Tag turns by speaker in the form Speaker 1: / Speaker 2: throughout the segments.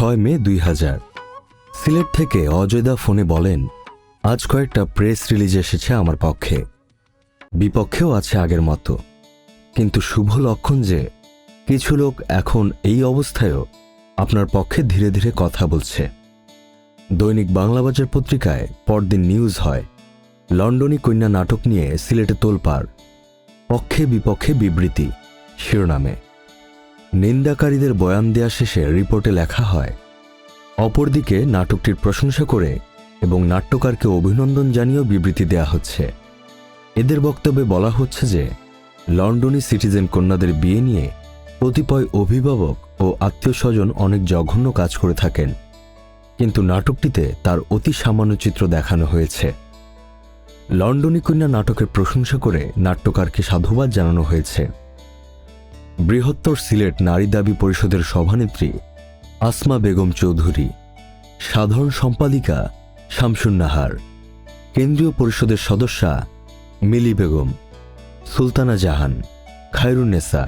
Speaker 1: ছয় মে দুই হাজার। সিলেট থেকে অজয়দা ফোনে বলেন, আজ কয়েকটা প্রেস রিলিজ এসেছে আমার পক্ষে। বিপক্ষেও আছে আগের মতো। কিন্তু শুভ লক্ষণ যে, কিছু লোক এখন এই অবস্থায়ও আপনার পক্ষে ধীরে ধীরে কথা বলছে। দৈনিক বাংলাবাজার পত্রিকায় পরদিন নিউজ হয়, লন্ডনী কন্যা নাটক নিয়ে সিলেটে তোলপাড় পক্ষে বিপক্ষে বিবৃতি, শিরোনামে। নিন্দাকারীদের বয়ান দেয়া শেষে রিপোর্টে লেখা হয়, অপরদিকে নাটকটির প্রশংসা করে এবং নাট্যকারকে অভিনন্দন জানিয়েও বিবৃতি দেয়া হচ্ছে। এদের বক্তব্যে বলা হচ্ছে যে, লন্ডনী সিটিজেন কন্যাদের বিয়ে নিয়ে কতিপয় অভিভাবক ও আত্মীয় স্বজন অনেক জঘন্য কাজ করে থাকেন, কিন্তু নাটকটিতে তার অতি সামান্য চিত্র দেখানো হয়েছে। লন্ডনী কন্যা নাটকের প্রশংসা করে নাট্যকারকে সাধুবাদ জানানো হয়েছে। বৃহত্তর সিলেট নারী দাবি পরিষদের সভানেত্রী আসমা বেগম চৌধুরী, সাধারণ সম্পাদিকা শামসুন নাহার, কেন্দ্রীয় পরিষদের সদস্যা মিলি বেগম, সুলতানা জাহান খায়রুন্নেসা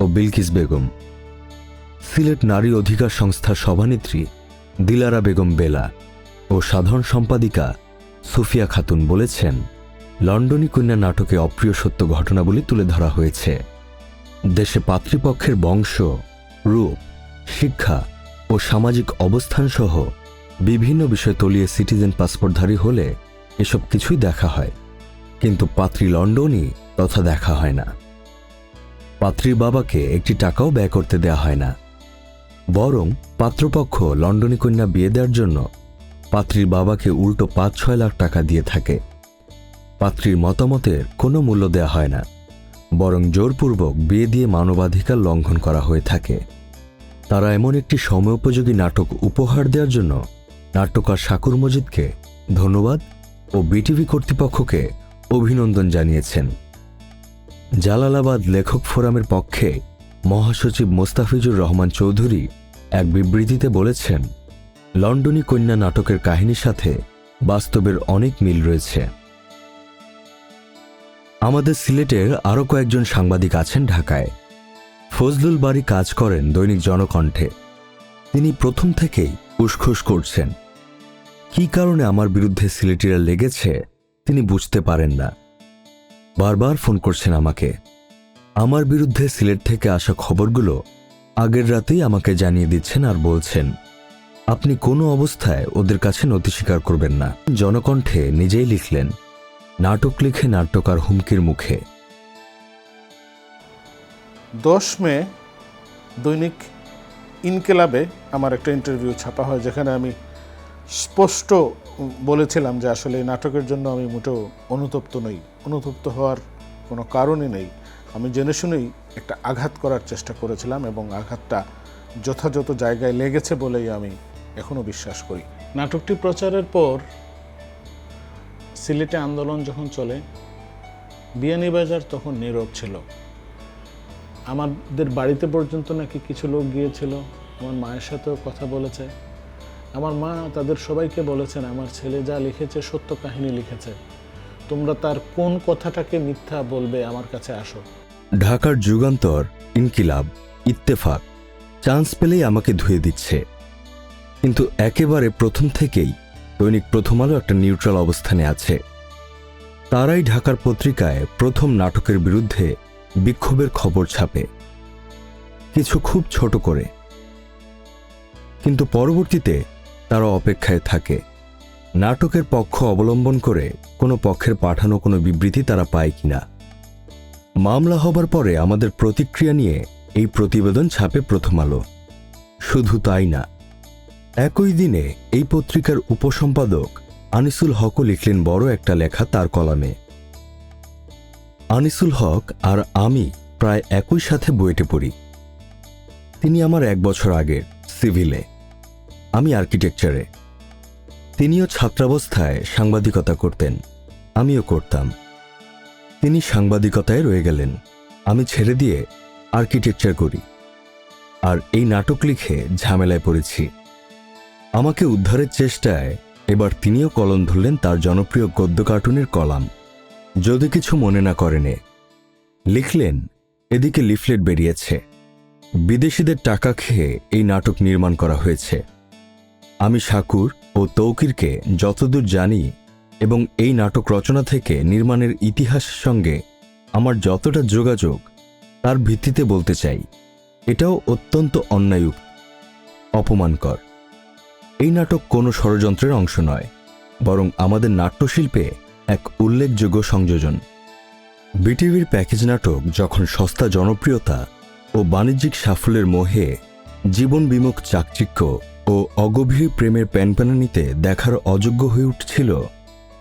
Speaker 1: ও বিলকিস বেগম। সিলেট নারী অধিকার সংস্থার সভানেত্রী দিলারা বেগম বেলা ও সাধারণ সম্পাদিকা সুফিয়া খাতুন বলেছেন, লন্ডনী কন্যা নাটকে অপ্রিয় সত্য ঘটনাবলী তুলে ধরা হয়েছে। দেশে পাতৃপক্ষের বংশ, রূপ, শিক্ষা ও সামাজিক অবস্থান সহ বিভিন্ন বিষয় তলিয়ে সিটিজেন পাসপোর্টধারী হলে এসব কিছুই দেখা হয়। কিন্তু পাত্রী লন্ডনই তথা দেখা হয় না। পাত্রীর বাবাকে একটি টাকাও ব্যয় করতে দেয়া হয় না। বরং পাত্রপক্ষ লন্ডনী কন্যা বিয়ে দেওয়ার জন্য পাত্রীর বাবাকে উল্টো পাঁচ ছয় লাখ টাকা দিয়ে থাকে। পাত্রীর মতামতের কোনো মূল্য দেয়া হয় না। বরং জোরপূর্বক বিয়ে দিয়ে মানবাধিকার লঙ্ঘন করা হয়ে থাকে। তারা এমন একটি সময়োপযোগী নাটক উপহার দেওয়ার জন্য নাট্যকার শাকুর মজিদকে ধন্যবাদ ও বিটিভি কর্তৃপক্ষকে অভিনন্দন জানিয়েছেন। জালালাবাদ লেখক ফোরামের পক্ষে মহাসচিব মোস্তাফিজুর রহমান চৌধুরী এক বিবৃতিতে বলেছেন, লন্ডনী কন্যা নাটকের কাহিনীর সাথে বাস্তবের অনেক মিল রয়েছে। আমাদের সিলেটের আরও কয়েকজন সাংবাদিক আছেন ঢাকায়। ফজলুল বাড়ি কাজ করেন দৈনিক জনকণ্ঠে। তিনি প্রথম থেকেই উসখুস করছেন। কী কারণে আমার বিরুদ্ধে সিলেটিরা লেগেছে তিনি বুঝতে পারেন না। বারবার ফোন করছেন আমাকে। আমার বিরুদ্ধে সিলেট থেকে আসা খবরগুলো আগের রাতেই আমাকে জানিয়ে দিচ্ছেন আর বলছেন, আপনি কোনো অবস্থায় ওদের কাছে নথি স্বীকার করবেন না। জনকণ্ঠে নিজেই লিখলেন নাটক লিখে নাট্যকার হুমকির মুখে।
Speaker 2: দশ মে দৈনিক ইনকেলাবে আমার একটা ইন্টারভিউ ছাপা হয়, যেখানে আমি স্পষ্ট বলেছিলাম যে আসলে নাটকের জন্য আমি মোটেও অনুতপ্ত নই। অনুতপ্ত হওয়ার কোনো কারণই নেই। আমি জেনে শুনেই একটা আঘাত করার চেষ্টা করেছিলাম এবং আঘাতটা যথাযথ জায়গায় লেগেছে বলেই আমি এখনও বিশ্বাস করি। নাটকটি প্রচারের পর সিলেটে আন্দোলন যখন চলে বিয়ানীবাজার তখন নীরব ছিল। আমাদের বাড়িতে পর্যন্ত নাকি কিছু লোক গিয়েছিল, আমার মায়ের সাথেও কথা বলেছে। আমার মা তাদের সবাইকে বলেছেন, আমার ছেলে যা লিখেছে, সত্য কাহিনী লিখেছে। তোমরা তার কোন কথাটাকে মিথ্যা বলবে আমার কাছে আসো।
Speaker 1: ঢাকার যুগান্তর, ইনকিলাব, ইত্তেফাক। চান্স পেলেই আমাকে ধুয়ে দিচ্ছে। কিন্তু একেবারে প্রথম থেকেই দৈনিক প্রথম আলো একটা নিউট্রাল অবস্থানে আছে। তারাই ঢাকার পত্রিকায় প্রথম নাটকের বিরুদ্ধে বিক্ষোভের খবর ছাপে। কিছু খুব ছোট করে। কিন্তু পরবর্তীতে তারা অপেক্ষায় থাকে। নাটকের পক্ষ অবলম্বন করে কোনো পক্ষের পাঠানো কোনো বিবৃতি তারা পায় কিনা। মামলা হবার পরে আমাদের প্রতিক্রিয়া নিয়ে এই প্রতিবেদন ছাপে প্রথম আলো। শুধু তাই না। একই দিনে এই পত্রিকার উপসম্পাদক আনিসুল হকও লিখলেন বড় একটা লেখা তার কলামে। আনিসুল হক আর আমি প্রায় একই সাথে বইটে পড়ি। তিনি আমার এক বছর আগের সিভিলে, আমি আর্কিটেকচারে। তিনিও ছাত্রাবস্থায় সাংবাদিকতা করতেন, আমিও করতাম। তিনি সাংবাদিকতায় রয়ে গেলেন, আমি ছেড়ে দিয়ে আর্কিটেকচার করি। আর এই নাটক লিখে ঝামেলায় পড়েছি। আমাকে উদ্ধারের চেষ্টায় এবার তিনিও কলম ধরলেন তার জনপ্রিয় গদ্য কার্টুনের কলাম। যদি কিছু মনে না করেনে, লিখলেন, এদিকে লিফলেট বেরিয়েছে। বিদেশিদের টাকা খেয়ে এই নাটক নির্মাণ করা হয়েছে। আমি শাকুর ও তৌকিরকে যতদূর জানি এবং এই নাটক রচনা থেকে নির্মাণের ইতিহাসের সঙ্গে আমার যতটা যোগাযোগ, তার ভিত্তিতে বলতে চাই। এটাও অত্যন্ত অন্যায়ুক অপমানকর। এই নাটক কোনো ষড়যন্ত্রের অংশ নয়, বরং আমাদের নাট্যশিল্পে এক উল্লেখযোগ্য সংযোজন। বিটিভির প্যাকেজ নাটক যখন সস্তা জনপ্রিয়তা ও বাণিজ্যিক সাফল্যের মোহে জীবন বিমুখ চাকচিক্য ও অগভীর প্রেমের প্যানপ্যানানিতে দেখার অযোগ্য হয়ে উঠছিল,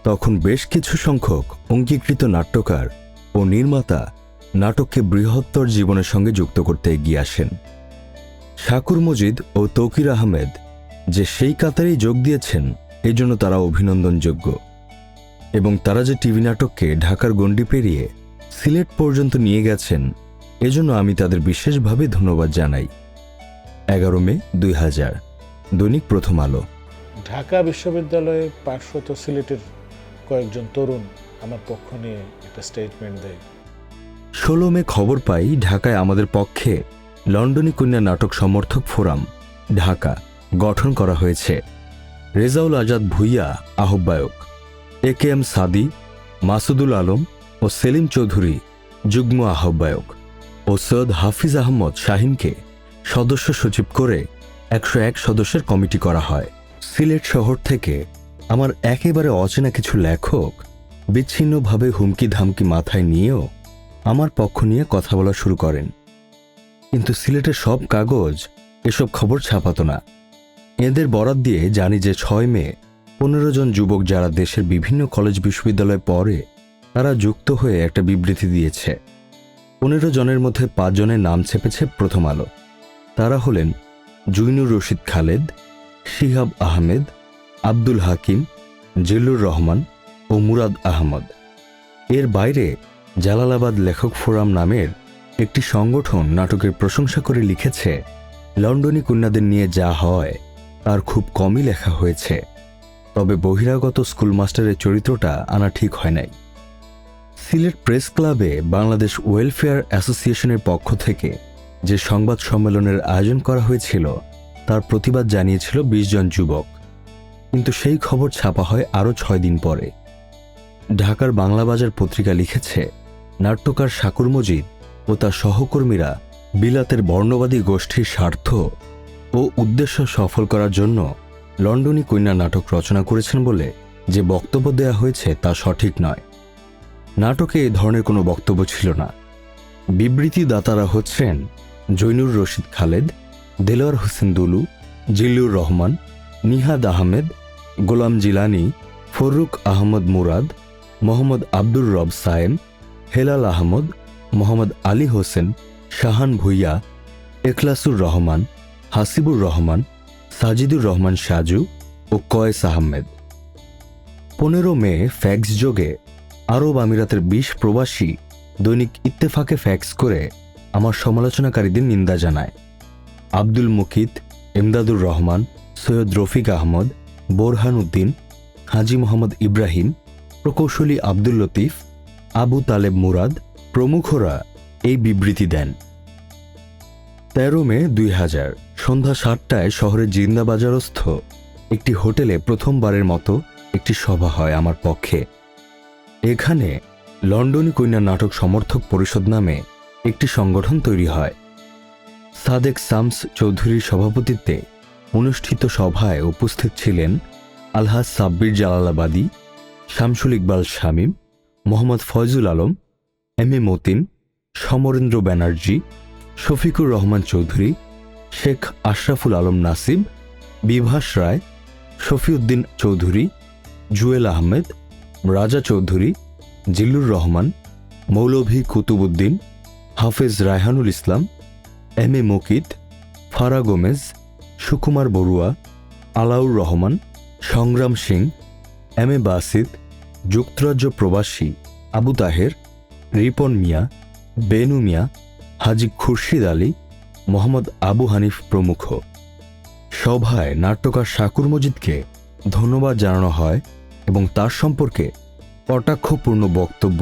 Speaker 1: তখন বেশ কিছু সংখ্যক অঙ্গীকৃত নাট্যকার ও নির্মাতা নাটককে বৃহত্তর জীবনের সঙ্গে যুক্ত করতে এগিয়ে আসেন। শাকুর মজিদ ও তৌকির আহমেদ যে সেই কাতারেই যোগ দিয়েছেন এই জন্য তারা অভিনন্দনযোগ্য। এবং তারা যে টিভি নাটককে ঢাকার গণ্ডি পেরিয়ে সিলেট পর্যন্ত নিয়ে গেছেন এজন্য আমি তাদের বিশেষভাবে ধন্যবাদ জানাই। এগারো মে দুই হাজার দৈনিক প্রথম আলো।
Speaker 2: ঢাকা বিশ্ববিদ্যালয়ে পাঠরত সিলেটের কয়েকজন তরুণ আমার পক্ষ নিয়ে একটা স্টেটমেন্ট দেয়।
Speaker 1: ষোলো মে খবর পাই ঢাকায় আমাদের পক্ষে লন্ডনী কন্যা নাটক সমর্থক ফোরাম ঢাকা। গঠন করা হয়েছে। রেজাউল আজাদ ভুইয়া আহ্বায়ক, A K M Sadi, Masudul Alam ও সেলিম চৌধুরী যুগ্ম আহ্বায়ক ও সৈয়দ হাফিজ আহমদ শাহিনকে সদস্য সচিব করে একশো এক সদস্যের কমিটি করা হয়। সিলেট শহর থেকে আমার একেবারে অচেনা কিছু লেখক বিচ্ছিন্নভাবে হুমকি ধামকি মাথায় নিয়েও আমার পক্ষ নিয়ে কথা বলা শুরু করেন। কিন্তু সিলেটের সব কাগজ এসব খবর ছাপাত না। এদের বরাত দিয়ে জানি যে ছয় মে, পনেরো জন যুবক যারা দেশের বিভিন্ন কলেজ বিশ্ববিদ্যালয়ে পড়ে, তারা যুক্ত হয়ে একটা বিবৃতি দিয়েছে। পনেরো জনের মধ্যে পাঁচজনের নাম ছেপেছে প্রথম আলো। তারা হলেন জুইনুর রশিদ খালেদ, শিহাব আহমেদ, আব্দুল হাকিম, জিল্লুর রহমান ও মুরাদ আহমদ। এর বাইরে জালালাবাদ লেখক ফোরাম নামের একটি সংগঠন নাটকের প্রশংসা করে লিখেছে, লন্ডনী কন্যাদের নিয়ে যা হয়। তার খুব কমই লেখা হয়েছে। তবে বহিরাগত স্কুল মাস্টারের চরিত্রটা আনা ঠিক হয় নাই। সিলেট প্রেস ক্লাবে বাংলাদেশ ওয়েলফেয়ার অ্যাসোসিয়েশনের পক্ষ থেকে যে সংবাদ সম্মেলনের আয়োজন করা হয়েছিল, তার প্রতিবাদ জানিয়েছিল বিশ জন যুবক। কিন্তু সেই খবর ছাপা হয় আরও ছয় দিন পরে। ঢাকার বাংলা বাজার পত্রিকা লিখেছে, নাট্যকার শাকুর মজিদ ও তার সহকর্মীরা বিলাতের বর্ণবাদী গোষ্ঠীর স্বার্থ ও উদ্দেশ্য সফল করার জন্য লন্ডনী কন্যা নাটক রচনা করেছেন বলে যে বক্তব্য দেয়া হয়েছে তা সঠিক নয়। নাটকে এ ধরনের কোনো বক্তব্য ছিল না। বিবৃতিদাতারা হচ্ছেন জৈনুর রশিদ খালেদ, দেলোয়ার হোসেন দুলু, জিল্লুর রহমান, নিহাদ আহমেদ, গোলাম জিলানি ফররুক আহমদ মুরাদ, মোহাম্মদ আব্দুর রব সায়েম, হেলাল আহমদ, মোহাম্মদ আলী হোসেন, শাহান ভুইয়া, এখলাসুর রহমান হাসিবুর রহমান, সাজিদুর রহমান সাজু ও কয়েস আহমেদ। পনেরো মে ফ্যাক্স যোগে আরব আমিরাতের বিশ প্রবাসী দৈনিক ইত্তেফাকে ফ্যাক্স করে আমার সমালোচনাকারীদের নিন্দা জানায়। আব্দুল মুকিত, এমদাদুর রহমান, সৈয়দ রফিক আহমদ, বোরহান উদ্দিন, হাজি মোহাম্মদ ইব্রাহিম, প্রকৌশলী আব্দুল লতিফ, আবু তালেব মুরাদ প্রমুখরা এই বিবৃতি দেন। তেরো মে দুই হাজার, সন্ধ্যা সাতটায় শহরের জিন্দাবাজারস্থ একটি হোটেলে প্রথমবারের মতো একটি সভা হয় আমার পক্ষে। এখানে লন্ডনী কন্যা নাটক সমর্থক পরিষদ নামে একটি সংগঠন তৈরি হয়। সাদেক সামস চৌধুরীর সভাপতিত্বে অনুষ্ঠিত সভায় উপস্থিত ছিলেন আলহাজ সাব্বির জালালাবাদী, শামসুল ইকবাল শামীম, মোহাম্মদ ফয়জুল আলম, এম এ মতিন, সমরেন্দ্র ব্যানার্জি শফিকুর রহমান চৌধুরী, শেখ আশরাফুল আলম নাসিব বিভাস রায়, শফিউদ্দিন চৌধুরী, জুয়েল আহমেদ, রাজা চৌধুরী, জিল্লুর রহমান, মৌলভী কুতুবুদ্দিন হাফেজ রায়হানুল ইসলাম, M A Mukit, Farah Gomez, Sukumar Barua, Alaur Rahman, Sangram Singh, M A Basit, যুক্তরাজ্য প্রবাসী আবু তাহের, রিপন মিয়া, বেনু মিয়া হাজি খুরশিদ আলী, মোহাম্মদ আবু হানিফ প্রমুখ। সভায় নাট্যকার শাকুর মজিদকে ধন্যবাদ জানানো হয় এবং তার সম্পর্কে কটাক্ষপূর্ণ বক্তব্য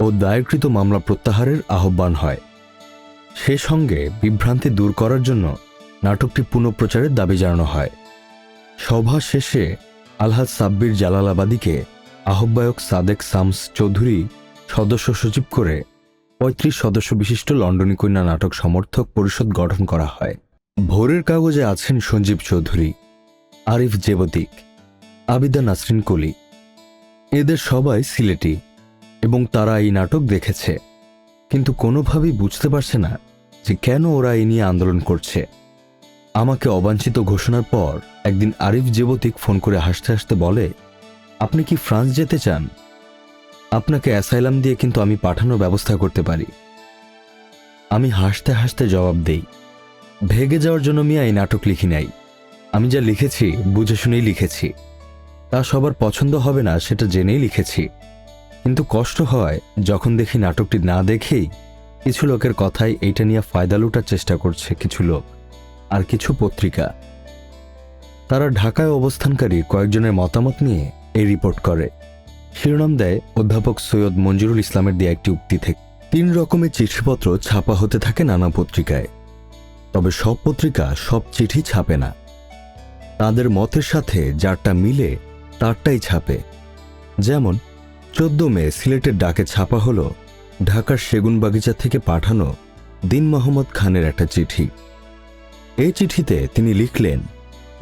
Speaker 1: ও দায়েরকৃত মামলা প্রত্যাহারের আহ্বান হয়। সে সঙ্গে বিভ্রান্তি দূর করার জন্য নাটকটি পুনঃপ্রচারের দাবি জানানো হয়। সভা শেষে আলহাজ সাব্বির জালালাবাদীকে আহ্বায়ক সাদেক সামস চৌধুরী সদস্য সচিব করে পঁয়ত্রিশ সদস্য বিশিষ্ট লন্ডনী কন্যা নাটক সমর্থক পরিষদ গঠন করা হয়। ভোরের কাগজে আছেন সঞ্জীব চৌধুরী, আরিফ জেবতিক, আবিদা নাসরিন কলি। এদের সবাই সিলেটি এবং তারা এই নাটক দেখেছে। কিন্তু কোনোভাবেই বুঝতে পারছে না যে কেন ওরা এই নিয়ে আন্দোলন করছে। আমাকে অবাঞ্ছিত ঘোষণার পর একদিন আরিফ জেবতিক ফোন করে হাসতে হাসতে বলে, আপনি কি ফ্রান্স যেতে চান? আপনাকে অ্যাসাইলাম দিয়ে কিন্তু আমি পাঠানোর ব্যবস্থা করতে পারি। আমি হাসতে হাসতে জবাব দেই। ভেগে যাওয়ার জন্য মিয়া এই নাটক লিখি নাই। আমি যা লিখেছি, বুঝে শুনেই লিখেছি। তা সবার পছন্দ হবে না, সেটা জেনেই লিখেছি। কিন্তু কষ্ট হয়, যখন দেখি নাটকটি না দেখেই কিছু লোকের কথায় এইটা নিয়ে ফায়দা লুটার চেষ্টা করছে কিছু লোক, আর কিছু পত্রিকা। তারা ঢাকায় অবস্থানকারী কয়েকজনের মতামত নিয়ে এই রিপোর্ট করে। শিরোনাম দেয় অধ্যাপক সৈয়দ মঞ্জুরুল ইসলামের দিয়ে একটি উক্তি থেকে। তিন রকমের চিঠিপত্র ছাপা হতে থাকে নানা পত্রিকায়। তবে সব পত্রিকা সব চিঠি ছাপে না। তাদের মতের সাথে যারটা মিলে, তারটাই ছাপে। যেমন, চোদ্দ মে সিলেটের ডাকে ছাপা হলো ঢাকার সেগুন বাগিচা থেকে পাঠানো দিন মোহাম্মদ খানের একটা চিঠি। এই চিঠিতে তিনি লিখলেন,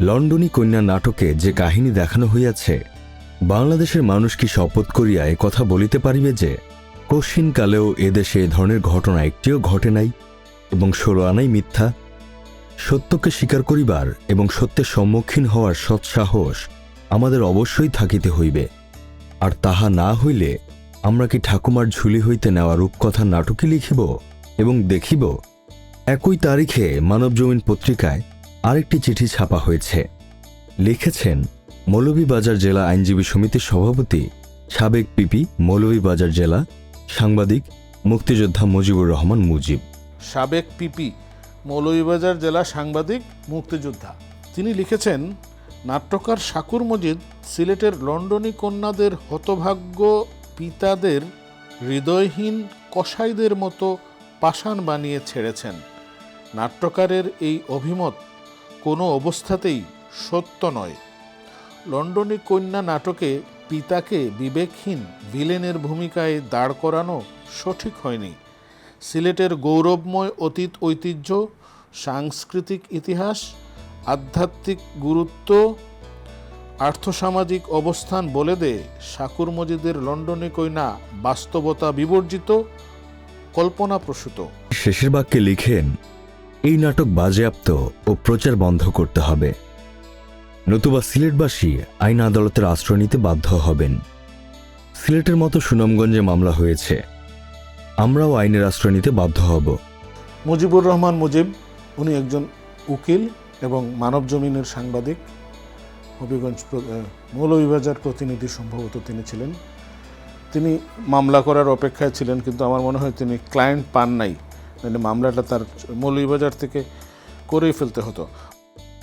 Speaker 1: লন্ডনী কন্যা নাটকে যে কাহিনী দেখানো হইয়াছে বাংলাদেশের মানুষ কি শপথ করিয়া কথা বলিতে পারিবে যে কশিনকালেও এদেশে এ ধরনের ঘটনা একটিও ঘটে নাই এবং ষোলো আনাই মিথ্যা? সত্যকে স্বীকার করিবার এবং সত্যের সম্মুখীন হওয়ার সৎসাহস আমাদের অবশ্যই থাকিতে হইবে। আর তাহা না হইলে আমরা কি ঠাকুমার ঝুলি হইতে নেওয়া রূপকথার নাটকই লিখিব এবং দেখিব? একই তারিখে মানবজমিন পত্রিকায় আরেকটি চিঠি ছাপা হয়েছে। লিখেছেন মৌলভীবাজার জেলা আইনজীবী সমিতির সভাপতি সাবেক পিপি মৌলভীবাজার জেলা সাংবাদিক মুক্তিযোদ্ধা মুজিবুর রহমান মুজিব।
Speaker 2: সাবেক পিপি মৌলভীবাজার জেলা সাংবাদিক মুক্তিযোদ্ধা। তিনি লিখেছেন, নাট্যকার শাকুর মজিদ সিলেটের লন্ডনী কন্যাদের হতভাগ্য পিতাদের হৃদয়হীন কসাইদের মতো পাষাণ বানিয়ে ছেড়েছেন। নাট্যকারের এই অভিমত কোনো অবস্থাতেই সত্য নয়। লন্ডনী কন্যা নাটকে পিতাকে বিবেকহীন ভিলেনের ভূমিকায় দাঁড় করানো সঠিক হয়নি। সিলেটের গৌরবময় অতীত ঐতিহ্য, সাংস্কৃতিক ইতিহাস, আধ্যাত্মিক গুরুত্ব, আর্থসামাজিক অবস্থান বলে দে শাকুর মজিদের লন্ডনে কইনা বাস্তবতা বিবর্জিত, কল্পনাপ্রসূত।
Speaker 1: শেষের বাক্যে লিখেন, এই নাটক বাজেয়াপ্ত ও প্রচার বন্ধ করতে হবে। নতুবা সিলেটবাসী আইন আদালতের আশ্রয় নিতে বাধ্য হবেন। সিলেটের মতো সুনামগঞ্জে মামলা হয়েছে। আমরাও আইনের আশ্রয় নিতে বাধ্য হব।
Speaker 2: মুজিবুর রহমান মুজিব উনি একজন উকিল এবং মানব জমিনের সাংবাদিক। হবিগঞ্জ আহ, প্রতিনিধি সম্ভবত তিনি ছিলেন। তিনি মামলা করার অপেক্ষায় ছিলেন কিন্তু আমার মনে হয় তিনি ক্লায়েন্ট পান নাই। মানে মামলাটা তার মৌলভীবাজার থেকে করেই ফেলতে হতো।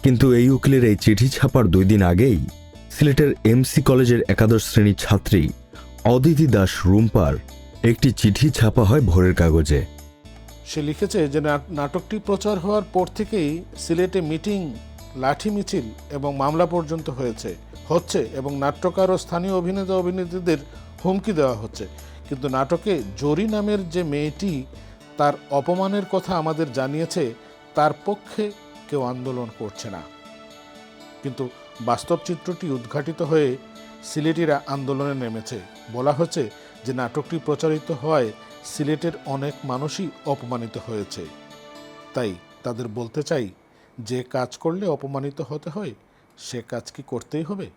Speaker 1: কিন্তু এই উকিলের এই চিঠি ছাপার দুই দিন আগেই সিলেটের এমসি কলেজের একাদশ শ্রেণির ছাত্রী অদিতি দাস রুম্পার একটি চিঠি ছাপা হয় ভোরের কাগজে।
Speaker 2: সে লিখেছে যে নাট- নাটকটি প্রচার হওয়ার পর থেকেই সিলেটে মিটিং, লাঠি মিছিল এবং মামলা পর্যন্ত হয়েছে, হচ্ছে এবং নাট্যকার ও স্থানীয় অভিনেতা অভিনেত্রীদের হুমকি দেওয়া হচ্ছে। কিন্তু নাটকে জরি নামের যে মেয়েটি তার অপমানের কথা আমাদের জানিয়েছে, তার পক্ষে কেউ আন্দোলন করছে না। কিন্তু বাস্তব চিত্রটি উদ্ঘাটিত হয়ে সিলেটিরা আন্দোলনে নেমেছে। বলা হচ্ছে যে নাটকটি প্রচারিত হওয়ায় সিলেটের অনেক মানুষই অপমানিত হয়েছে। তাই তাদের বলতে চাই, যে কাজ করলে অপমানিত হতে হয়, সে কাজ কি করতেই হবে?